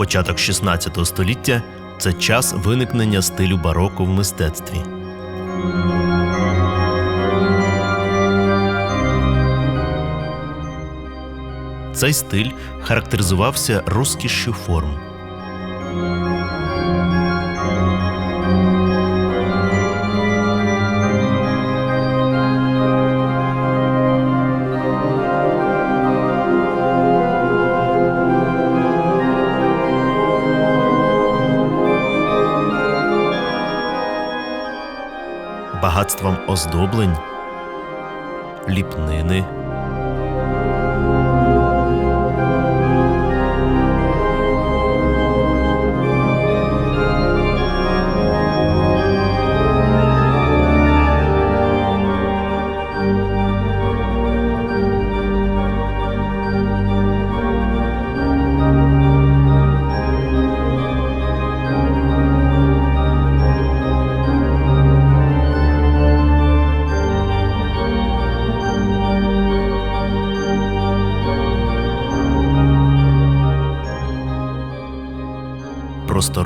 Початок 16 століття це час виникнення стилю бароко в мистецтві. Цей стиль характеризувався розкішшю форм. Багатством оздоблень, ліпнини.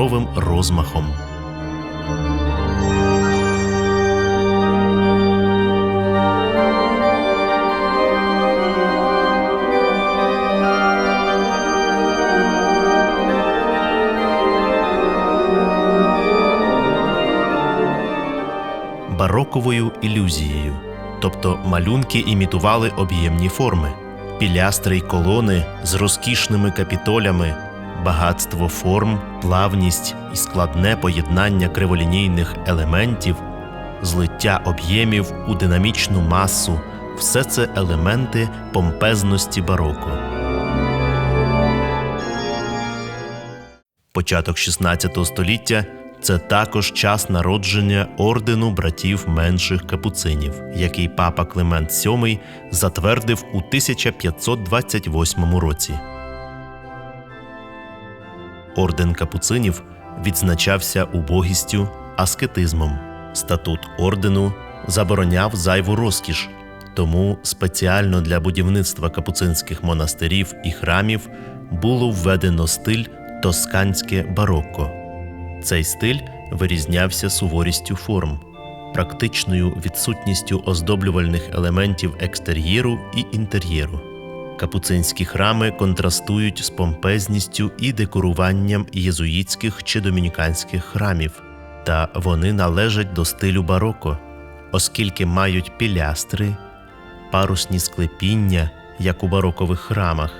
Просторовим розмахом. Бароковою ілюзією, тобто малюнки імітували об'ємні форми, пілястри й колони з розкішними капітолями багатство форм, плавність і складне поєднання криволінійних елементів, злиття об'ємів у динамічну масу все це елементи помпезності бароко. Початок 16 століття це також час народження ордену братів менших капуцинів, який папа Климент VII затвердив у 1528 році. Орден капуцинів відзначався убогістю, аскетизмом. Статут ордену забороняв зайву розкіш, тому спеціально для будівництва капуцинських монастирів і храмів було введено стиль тосканське барокко. Цей стиль вирізнявся суворістю форм, практичною відсутністю оздоблювальних елементів екстер'єру і інтер'єру. Капуцинські храми контрастують з помпезністю і декоруванням єзуїтських чи домініканських храмів, та вони належать до стилю бароко, оскільки мають пілястри, парусні склепіння, як у барокових храмах,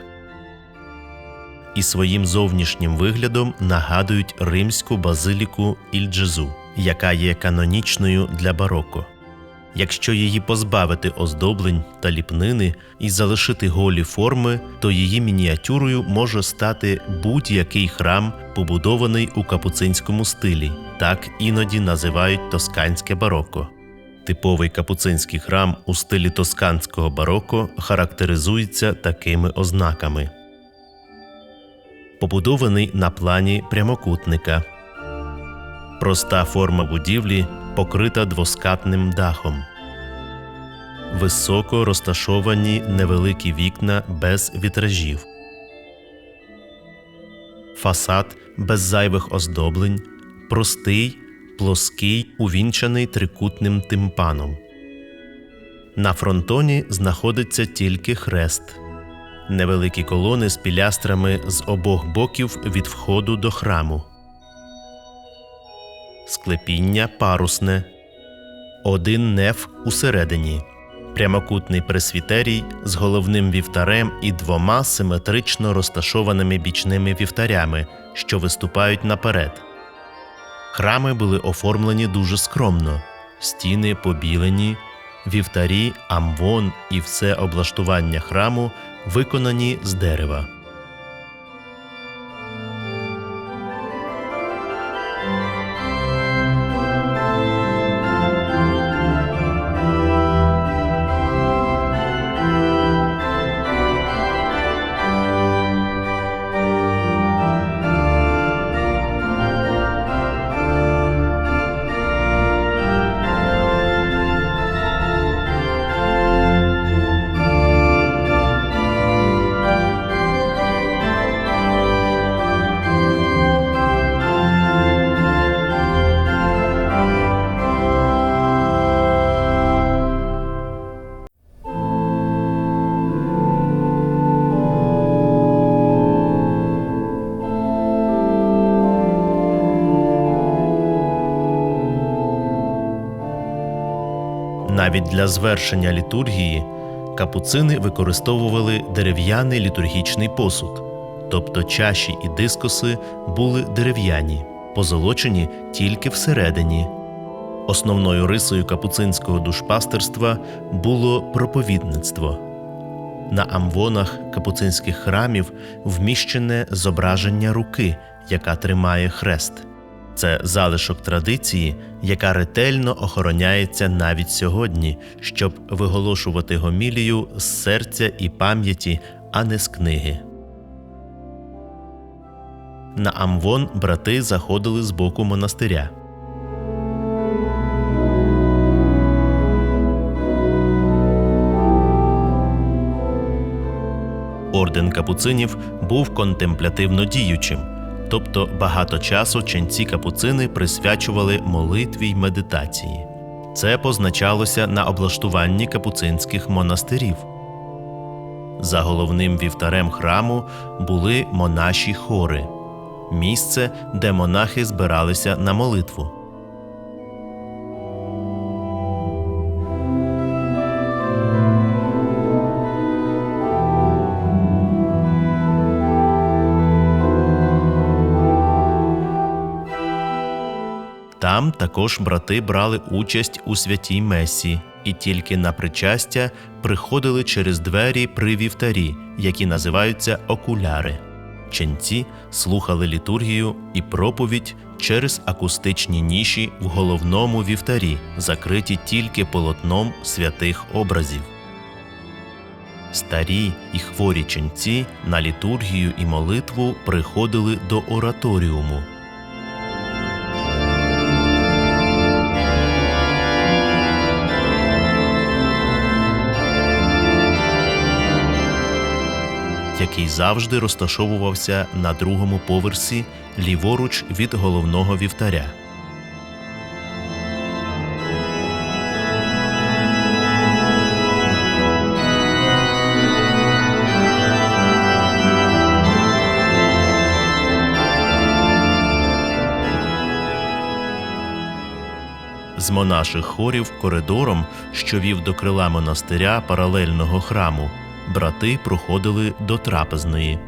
і своїм зовнішнім виглядом нагадують римську базиліку Ільджезу, яка є канонічною для бароко. Якщо її позбавити оздоблень та ліпнини і залишити голі форми, то її мініатюрою може стати будь-який храм, побудований у капуцинському стилі, так іноді називають тосканське бароко. Типовий капуцинський храм у стилі тосканського бароко характеризується такими ознаками. Побудований на плані прямокутника. Проста форма будівлі покрита двоскатним дахом. Високо розташовані невеликі вікна без вітражів, фасад без зайвих оздоблень, простий, плоский, увінчаний трикутним тимпаном. На фронтоні знаходиться тільки хрест, невеликі колони з пілястрами з обох боків від входу до храму склепіння парусне, один неф усередині, прямокутний пресвітерій з головним вівтарем і двома симетрично розташованими бічними вівтарями, що виступають наперед. Храми були оформлені дуже скромно, стіни побілені, вівтарі, амвон і все облаштування храму виконані з дерева. Навіть для звершення літургії капуцини використовували дерев'яний літургічний посуд, тобто чаші і дискоси були дерев'яні, позолочені тільки всередині. Основною рисою капуцинського душпастерства було проповідництво. На амвонах капуцинських храмів вміщене зображення руки, яка тримає хрест. Це залишок традиції, яка ретельно охороняється навіть сьогодні, щоб виголошувати гомілію з серця і пам'яті, а не з книги. На амвон брати заходили з боку монастиря. Орден капуцинів був контемплятивно діючим, тобто багато часу ченці капуцини присвячували молитві й медитації. Це позначалося на облаштуванні капуцинських монастирів. За головним вівтарем храму були монаші хори місце, де монахи збиралися на молитву. Там також брати брали участь у святій месі, і тільки на причастя приходили через двері при вівтарі, які називаються окуляри. Ченці слухали літургію і проповідь через акустичні ніші в головному вівтарі, закриті тільки полотном святих образів. Старі і хворі ченці на літургію і молитву приходили до ораторіуму. Який завжди розташовувався на другому поверсі ліворуч від головного вівтаря. З монаших хорів коридором, що вів до крила монастиря паралельного храму, брати проходили до трапезної.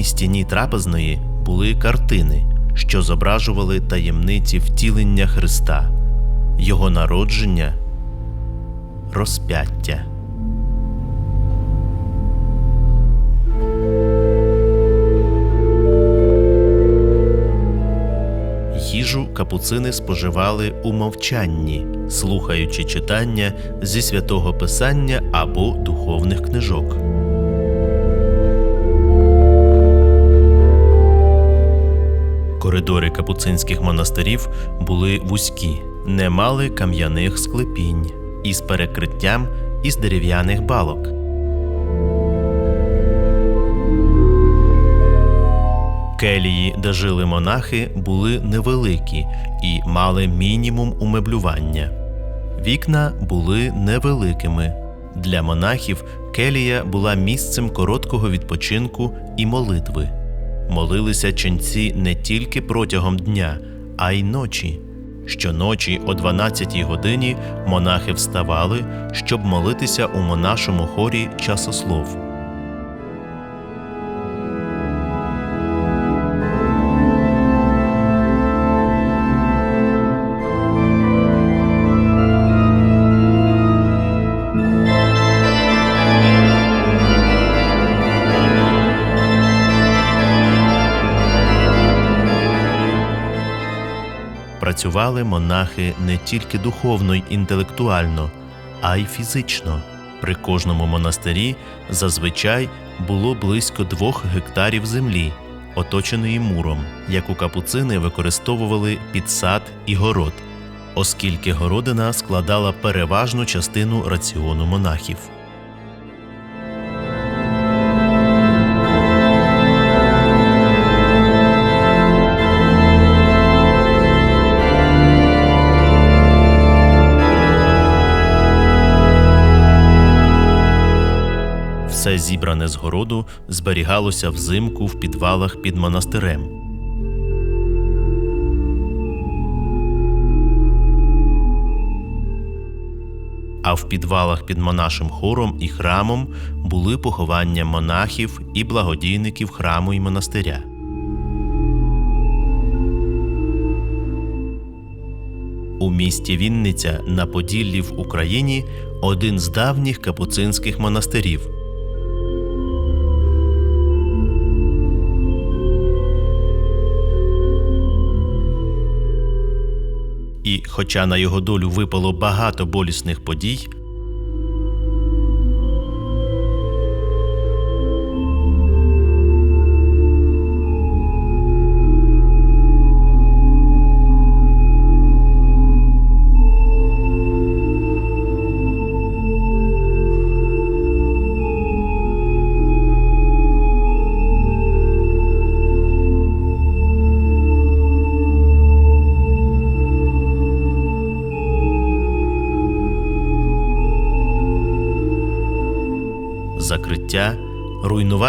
Головній стіні трапезної були картини, що зображували таємниці втілення Христа, Його народження, розп'яття. Їжу капуцини споживали у мовчанні, слухаючи читання зі святого Писання або духовних книжок. Коридори капуцинських монастирів були вузькі, не мали кам'яних склепінь із перекриттям із дерев'яних балок. Келії, де жили монахи, були невеликі і мали мінімум умеблювання. Вікна були невеликими. Для монахів келія була місцем короткого відпочинку і молитви. Молилися ченці не тільки протягом дня, а й ночі. Щоночі о 12-й годині монахи вставали, щоб молитися у монашому хорі часослов. Працювали монахи не тільки духовно й інтелектуально, а й фізично. При кожному монастирі зазвичай було близько двох гектарів землі, оточеної муром, яку капуцини використовували під сад і город, оскільки городина складала переважну частину раціону монахів. Зібране з городу зберігалося взимку в підвалах під монастирем. А в підвалах під монашим хором і храмом були поховання монахів і благодійників храму і монастиря. У місті Вінниця на Поділлі в Україні один з давніх капуцинських монастирів. Хоча на його долю випало багато болісних подій,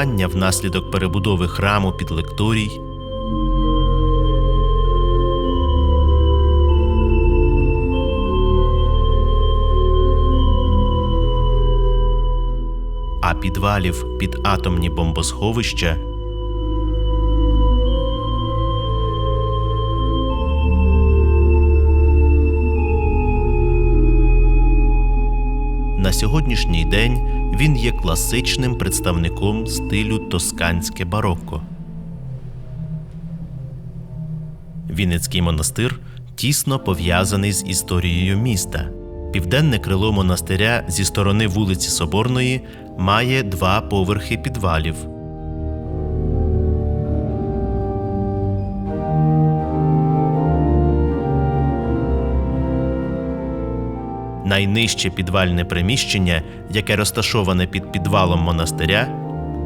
руйнування внаслідок перебудови храму під лекторій. А підвалів під атомні бомбосховища сьогоднішній день він є класичним представником стилю тосканське барокко. Вінницький монастир тісно пов'язаний з історією міста. Південне крило монастиря зі сторони вулиці Соборної має два поверхи підвалів. Найнижче підвальне приміщення, яке розташоване під підвалом монастиря,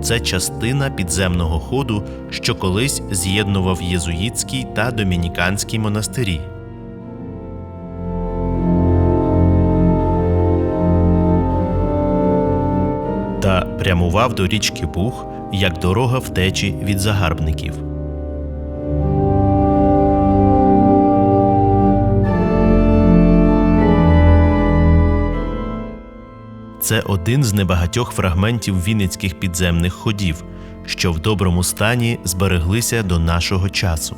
це частина підземного ходу, що колись з'єднував єзуїтський та домініканський монастирі. Та прямував до річки Буг як дорога втечі від загарбників. Це один з небагатьох фрагментів вінницьких підземних ходів, що в доброму стані збереглися до нашого часу.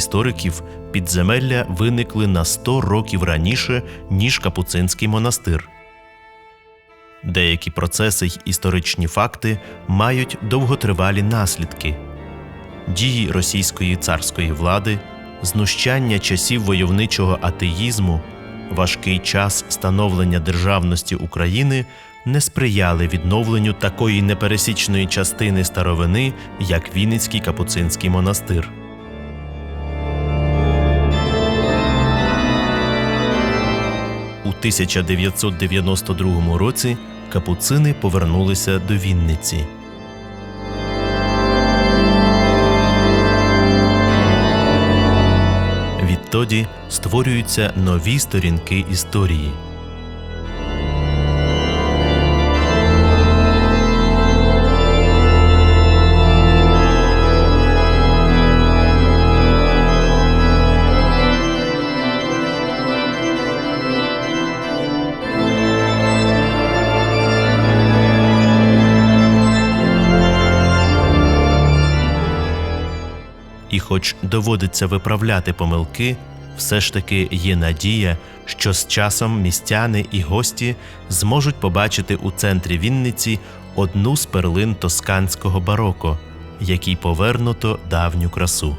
Істориків, підземелля виникли на 100 років раніше, ніж Капуцинський монастир. Деякі процеси й історичні факти мають довготривалі наслідки дії російської царської влади, знущання часів войовничого атеїзму, важкий час становлення державності України не сприяли відновленню такої непересічної частини старовини, як Вінницький Капуцинський монастир. 1992 році капуцини повернулися до Вінниці. Відтоді створюються нові сторінки історії. Хоч доводиться виправляти помилки, все ж таки є надія, що з часом містяни і гості зможуть побачити у центрі Вінниці одну з перлин тосканського бароко, якій повернуто давню красу.